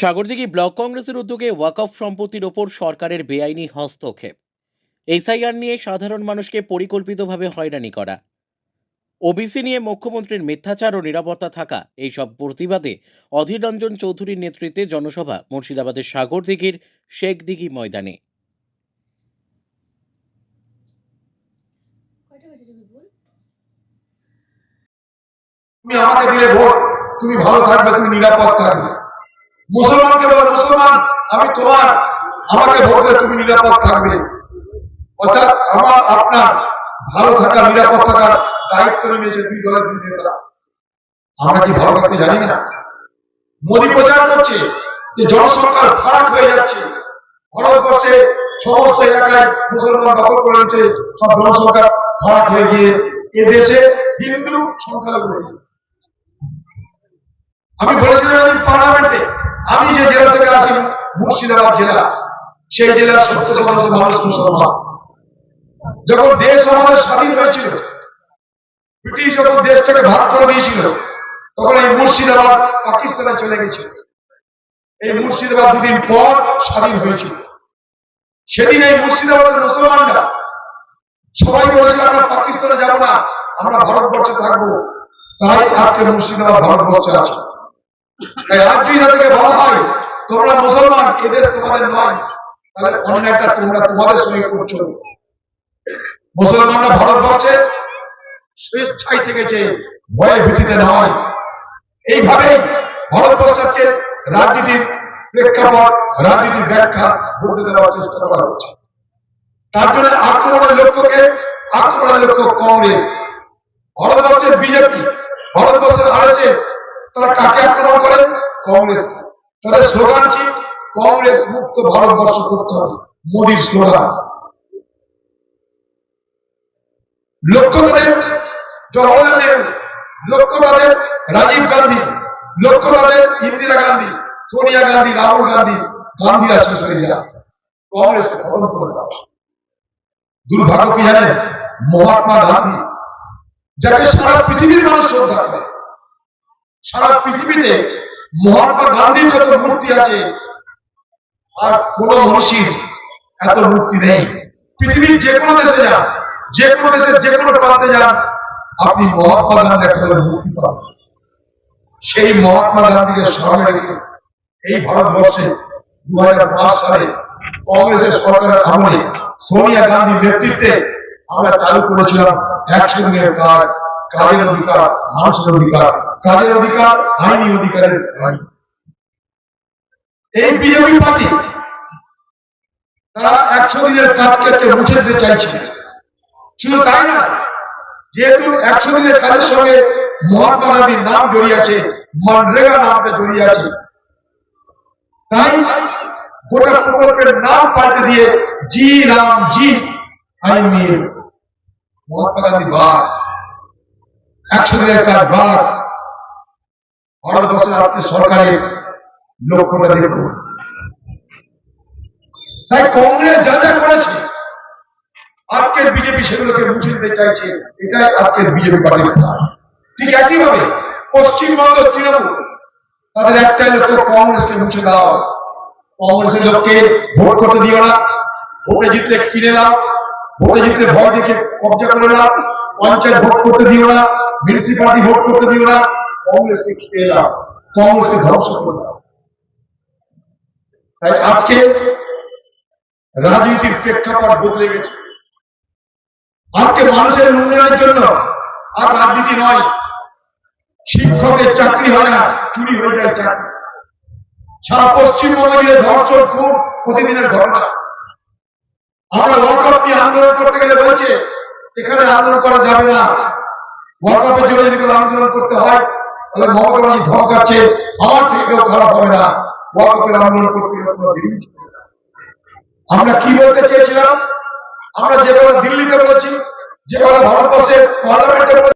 Sagardighi block কংগ্রেসের উদ্যোগে ওয়াকফ সম্পত্তির ওপর সরকারের বেআইনি হস্তক্ষেপ। এসআইআর নিয়ে সাধারণ মানুষকে পরিকল্পিতভাবে হয়রানি করা। ওবিসি নিয়ে মুখ্যমন্ত্রীর মিথ্যাচার ও নিরাপত্তা থাকা এইসব প্রতিবাদে অধীর রঞ্জন চৌধুরীর নেতৃত্বে জনসভা মুর্শিদাবাদের সাগরদিঘির শেখদিঘি ময়দানে। তুমি আমাকে দিলে ভোট তুমি ভালো থাকবে তুমি নিরাপদ থাকবে। মুসলমানকে বলে, মুসলমান, আমি তোমার, আমাকে ভোট তুমি নিরাপদ থাকবে। অর্থাৎ আমার, আপনার ভালো থাকা, নিরাপদ থাকার দায়িত্ব নিয়েছে দুই দলের দুই নেতা আমরা কি ভালো থাকতে জানি না? মোদী প্রচার করছে যে জনসংখ্যার ফারাক হয়ে যাচ্ছে। ভারতবর্ষে সমস্ত এলাকায় মুসলমান দখল করে রয়েছে সব জনসংখ্যা ফারাক হয়ে গিয়ে এ দেশে হিন্দু সংখ্যালঘু আমি বলেছিলাম পার্লামেন্টে আমি যে জেলা থেকে আসি, মুর্শিদাবাদ জেলা, সেই জেলার সত্তর শতাংশ মানুষ মুসলমান। যখন দেশ আমাদের স্বাধীন হয়েছিল, ব্রিটিশ যখন দেশটাকে ভাগ করে দিয়েছিল তখন এই মুর্শিদাবাদ পাকিস্তানে চলে গেছিল এই মুর্শিদাবাদ দুদিন পর স্বাধীন হয়েছিল। সেদিন এই মুর্শিদাবাদের মুসলমানরা সবাই বলেছিল, আমরা পাকিস্তানে যাব না, আমরা ভারতবর্ষে থাকব। তাই আজকে মুর্শিদাবাদ ভারতবর্ষে আছে। আজকে বলা হয়, তোমরা মুসলমান এদেশ তোমাদের নয়। তাহলে তোমরা তোমাদের সঙ্গে করছ মুসলমানরা ভারতবর্ষে স্বেচ্ছায় থেকেছে নয়। ভারতবর্ষকে রাজনীতির প্রেক্ষাপট, রাজনীতির ব্যাখ্যা বলতে দেওয়ার চেষ্টা করা হচ্ছে। তার জন্য আক্রমণের লক্ষ্যকে, আক্রমণের লক্ষ্য কংগ্রেস। ভারতবর্ষের বিজেপি, ভারতবর্ষের আরএসএস তারা কাকে আক্রমণ করে? কংগ্রেস তাদের স্লোগান কংগ্রেস মুক্ত ভারতবর্ষ করতে হবে। মোদীর স্লোগান লক্ষ্য জওয়াহরলাল রাজীব গান্ধী। লক্ষ্য তাদের ইন্দিরা গান্ধী, সোনিয়া গান্ধী, রাহুল গান্ধী, গান্ধীরা শেষ হয়ে খতম করে দুর্ভাগ্য কি জানেন? মহাত্মা গান্ধী, যাকে সারা পৃথিবীর মানুষ শ্রদ্ধা করে সারা পৃথিবীতে মহাত্মা গান্ধীর যত মূর্তি আছে, আর কোন মনীষীর এত মূর্তি নেই। পৃথিবীর যে কোনো দেশে যান, যে কোনো দেশের যে কোনো প্রান্তে যান, আপনি মহাত্মা গান্ধী একটা মূর্তি পাবেন। সেই মহাত্মা গান্ধীকে স্মরণে রেখে এই ভারতবর্ষে দু হাজার পাঁচ সালে কংগ্রেসের সরকারের আমলে সোনিয়া গান্ধীর নেতৃত্বে আমরা চালু করেছিলাম একশো দিনের কাজ। কাজের অধিকার, মানুষের অধিকার, কাজের অধিকার, আইনি অধিকারের এই বিজেপি পার্টি তারা একশো দিনের কাজকে আজকে মুছে দিতে চাইছে শুধু তাই না, যেহেতু একশো দিনের কাজের সঙ্গে মহাত্মা গান্ধীর নাম জড়িয়ে আছে, মনরেগা নামটা জড়িয়ে আছে, তাই গোটা প্রকল্পের নাম পাল্টে দিয়ে জি রাম জি আইন নিয়ে মহাত্মা গান্ধী বাদ। একশো দিনের কাজ বাদ ভারতবর্ষের আপনি সরকারের লক্ষ্যটা দেখুন তাই কংগ্রেস যা যা করেছে আজকের বিজেপি সেগুলোকে মুছে দিতে চাইছে, এটাই আজকের বিজেপি পার্টির কাজ ঠিক একইভাবে পশ্চিমবঙ্গ তৃণমূল, তাদের একটাই লক্ষ্য, কংগ্রেসকে মুছে দাও। কংগ্রেসের লোককে ভোট করতে দিও না। ভোটে জিতলে কিনে নাও, ভোটে জিতলে ভয় দেখে কবজা করে নাও। পঞ্চায়েত ভোট করতে দিও না। মিলিটারি পার্টি ভোট করতে দিও না, কংগ্রেসকে খেয়ে নাও কংগ্রেসকে ধ্বংস করে দাও। তাই আজকে রাজনীতির প্রেক্ষাপট বদলে গেছে। আজকে মানুষের উন্নয়নের জন্য আর রাজনীতি নয়, শিক্ষকের চাকরি হয় না, চুরি হয়ে যায় চাকরি। সারা পশ্চিমবঙ্গ ধর্ষণ খুব প্রতিদিনের ঘটনা। আমরা ওয়াকআপ নিয়ে আন্দোলন করতে গেলে বলছে, এখানে আন্দোলন করা যাবে না আন্দোলন করতে হয়, তাহলে থেকে হবে না আন্দোলন করতে। আমরা কি বলতে চেয়েছিলাম আমরা যে কথা দিল্লিতে বলেছি যে ভারতবর্ষের পার্লামেন্টে